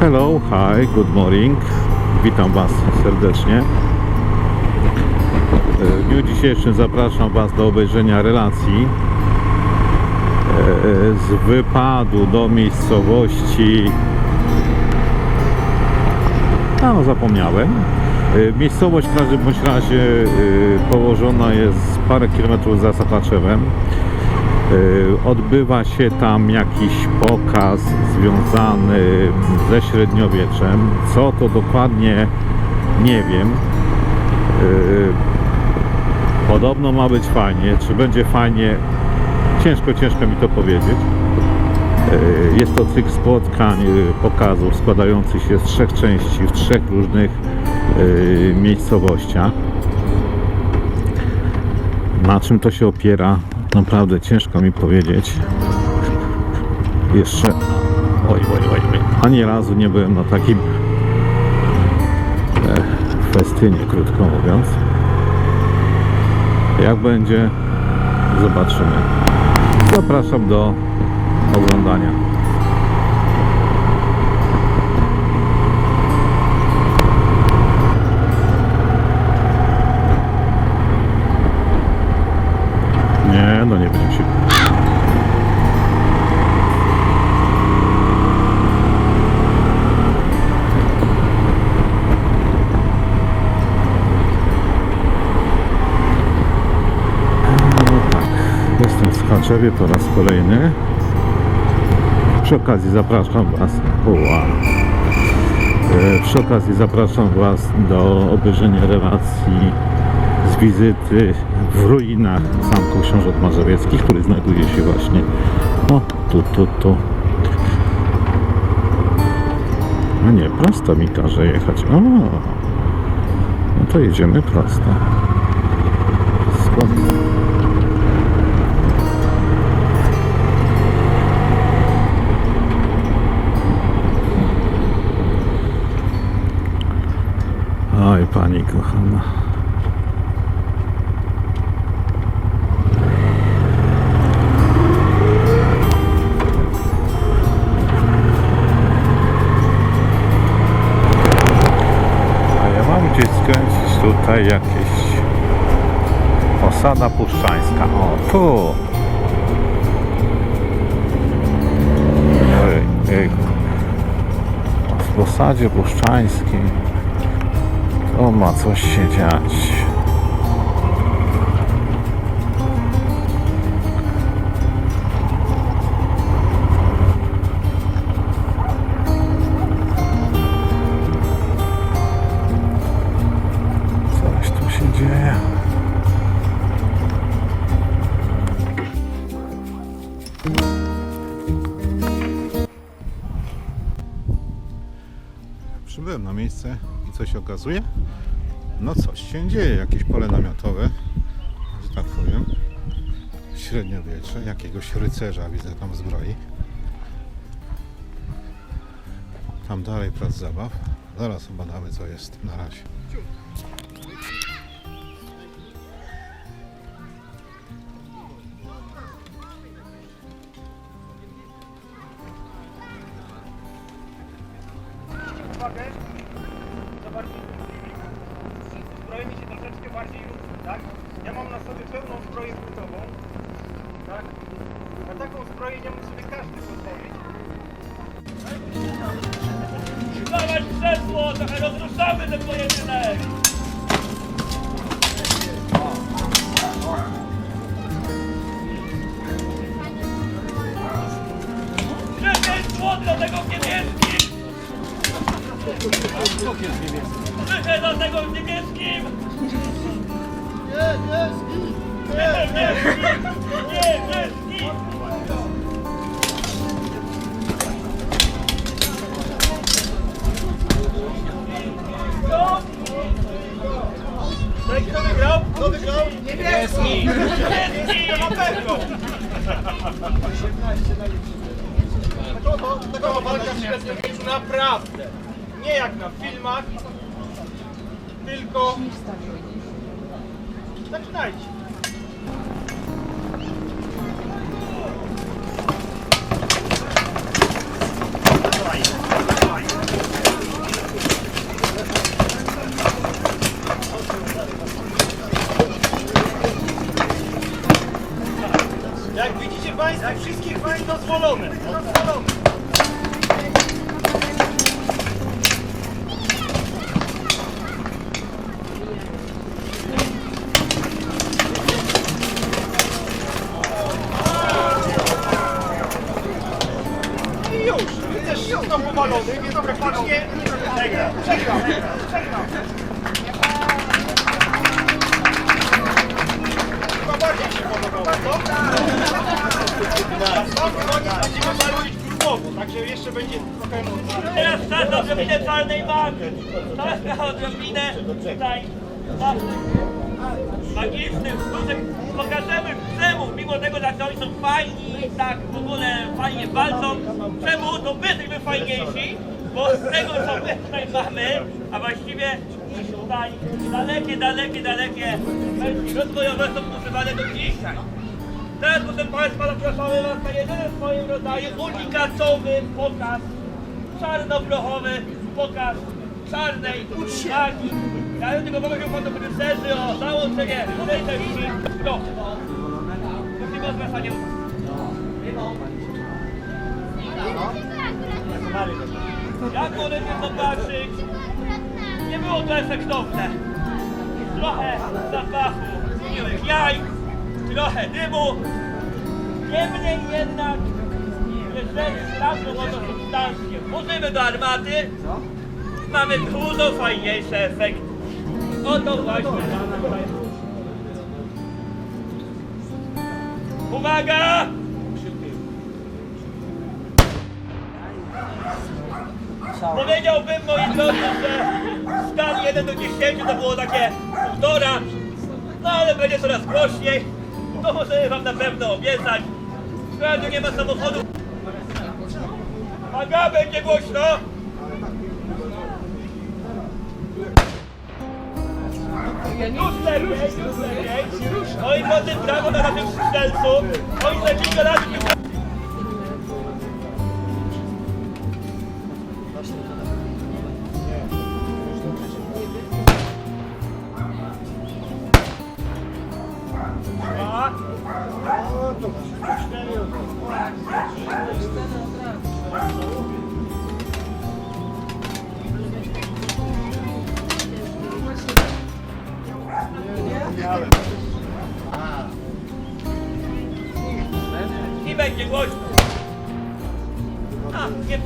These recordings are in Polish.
Hello, hi, good morning. Witam Was serdecznie. W dniu dzisiejszym zapraszam Was do obejrzenia relacji e, z wypadu do miejscowości. A no, zapomniałem. E, Miejscowość w każdym bądź razie e, położona jest parę kilometrów za Sapaczewem. E, Odbywa się tam jakiś pokaz związany ze średniowieczem. Co to dokładnie nie wiem. E, Podobno ma być fajnie. Czy będzie fajnie? Ciężko, ciężko mi to powiedzieć. E, Jest to cykl spotkań, pokazów składających się z trzech części w trzech różnych miejscowościach. Na czym to się opiera? Naprawdę ciężko mi powiedzieć. Jeszcze. Oj, oj, oj, oj. Ani razu nie byłem na takim e, festynie, krótko mówiąc. Jak będzie, zobaczymy. Zapraszam do oglądania. Chaczewie po raz kolejny. Przy okazji zapraszam Was. Uła. E, Przy okazji zapraszam Was do obejrzenia relacji z wizyty w ruinach Zamku Książąt Mazowieckich, który znajduje się właśnie o, tu, tu, tu. A nie, prosto mi każe jechać. O, no to jedziemy prosto. Gdzieś skręcić tutaj jakieś osada puszczańska. O, tu. W osadzie puszczańskiej to ma coś się dziać. Na miejsce i co się okazuje? No coś się dzieje, jakieś pole namiotowe, że tak powiem. Średniowiecze, jakiegoś rycerza widzę tam zbroi. Tam dalej plac zabaw. Zaraz obadamy co jest na razie. Tak? Ja mam na sobie pełną zbroję płytową, tak? A taką zbroję nie mógł sobie każdy pozwolić. Dawać krzesło, trochę rozruszamy ten pojedynek! Zwycięstwo dla tego w niebieskim! Zwycięstwo dla tego w niebieskim! Kto wygrał? Kto wygrał? Niebieski! Niebieski! Na pewno! Takowa, takowa walka w średniowieczu naprawdę. Nie jak na filmach, tylko... Zaczynajcie. Jak widzicie Państwo, wszystkich Państw dozwolone. Dozwolone. Czarnej magii. Czas na odrobinę tutaj naszych magicznych sztuczek. Pokażemy czemu, mimo tego, że oni są fajni, tak w ogóle fajnie walczą, czemu to my jesteśmy fajniejsi, bo z tego co my tutaj mamy, a właściwie tutaj dalekie, dalekie, dalekie myśli rozwojowe są używane do dzisiaj. Teraz proszę Państwa zapraszamy Was na jedyny w swoim rodzaju unikatowy pokaz czarnobrochowy pokaz czarnej magii. Ja tylko poprosił panu producerzy o załączenie tej części proszę. Prosimy o zwracanie. Jak możecie zobaczyć, nie było to efektowne. Trochę zapachu jaj, trochę dymu. Niemniej jednak, jeżeli sprawdzą o to substancję, włożymy do armaty, mamy dużo fajniejszy efekt. Oto właśnie. Uwaga! Powiedziałbym, moi drodzy, że skali 1 do 10 to było takie półtora, no ale będzie coraz głośniej. To możemy wam na pewno obiecać. W nie ma samochodów. Uwaga, będzie głośno! Już lepiej, już lepiej. Moi drodzy, brawo na naszym strzelcu. Oni za kilka lat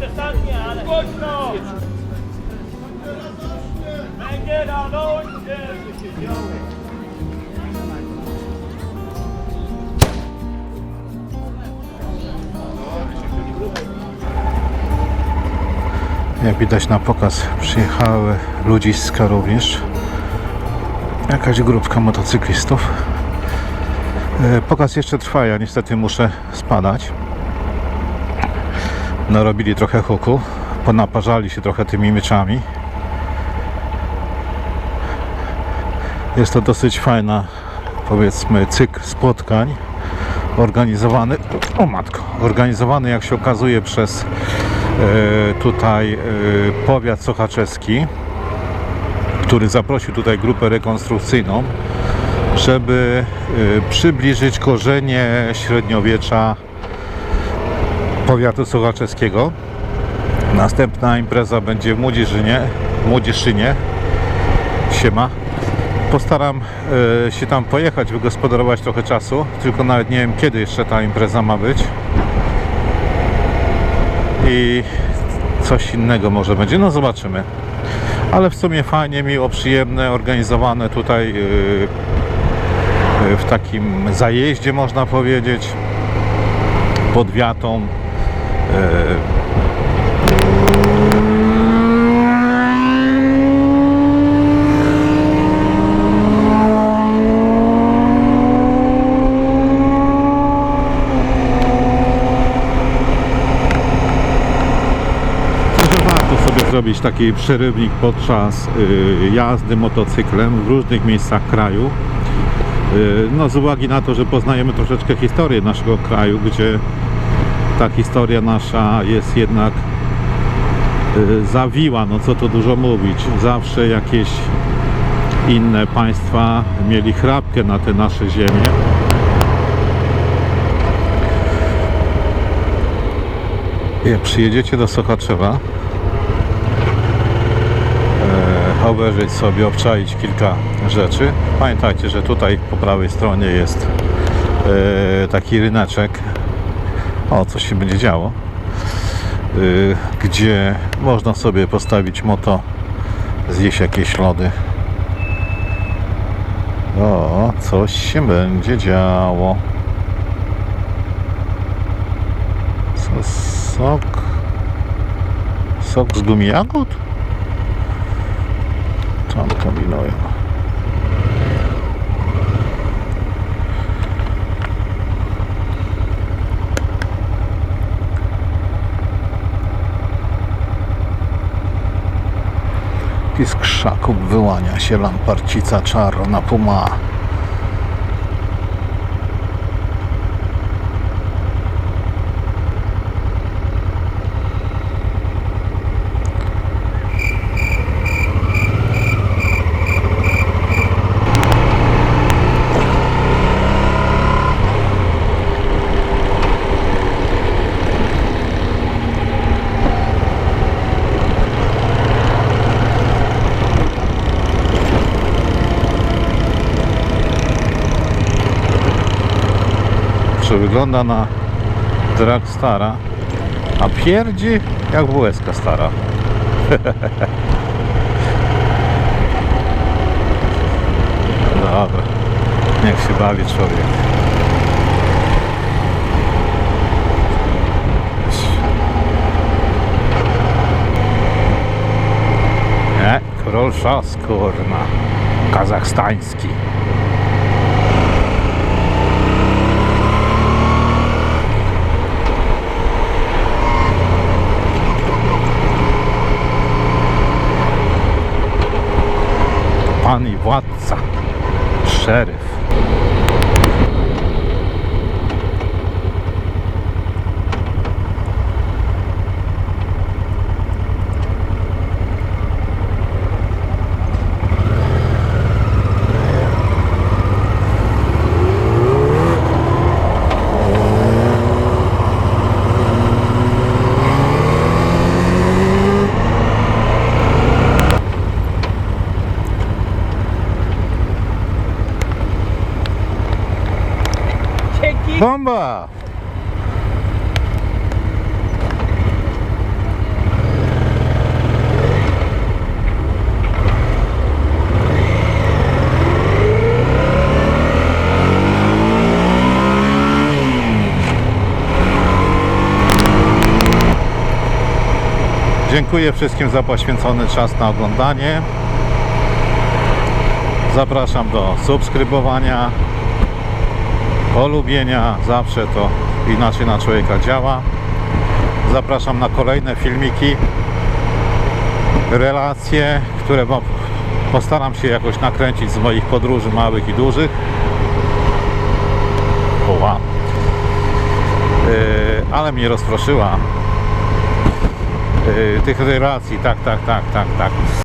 przesadnie, ale głośno. Będzie radośnie. Jak widać na pokaz przyjechały ludziska również. Jakaś grupka motocyklistów. E, Pokaz jeszcze trwa, ja niestety muszę spadać. Narobili trochę huku, ponaparzali się trochę tymi mieczami. Jest to dosyć fajna, powiedzmy, cykl spotkań organizowany, o matko, organizowany jak się okazuje przez e, tutaj e, powiat sochaczewski, który zaprosił tutaj grupę rekonstrukcyjną, żeby e, przybliżyć korzenie średniowiecza powiatu sochaczewskiego. Następna impreza będzie w Młodzieżynie, Młodzieżynie. Siema. Postaram e, się tam pojechać, wygospodarować trochę czasu, tylko nawet nie wiem kiedy jeszcze ta impreza ma być. I coś innego może będzie, no zobaczymy. Ale w sumie fajnie, miło, przyjemne, organizowane tutaj e, e, w takim zajeździe można powiedzieć pod wiatą. E, że warto sobie zrobić taki przerywnik podczas y, jazdy motocyklem w różnych miejscach kraju. Y, No z uwagi na to, że poznajemy troszeczkę historię naszego kraju, gdzie ta historia nasza jest jednak y, zawiła, no co to dużo mówić. Zawsze jakieś inne państwa mieli chrapkę na te nasze ziemie. Jak przyjedziecie do Sochaczewa, e, obejrzeć sobie, obczaić kilka rzeczy. Pamiętajcie, że tutaj po prawej stronie jest e, taki ryneczek. O, coś się będzie działo. E, gdzie można sobie postawić moto, zjeść jakieś lody. O, coś się będzie działo. Co, sok? Sok z gumi jagód? Tam kombinują. I z krzaków wyłania się lamparcica czarna puma. Czy wygląda na Dragstara, a pierdzi jak WSK stara. Dobra, niech się bawi człowiek. Nie, król szos, kurna. Kazachstański. Pan i władca. Szeryf. Dziękuję wszystkim za poświęcony czas na oglądanie. Zapraszam do subskrybowania, polubienia, zawsze to inaczej na człowieka działa. Zapraszam na kolejne filmiki, relacje, które postaram się jakoś nakręcić z moich podróży małych i dużych. Oła. Yy, ale mnie rozproszyła. Yy, tych relacji, tak, tak, tak, tak, tak.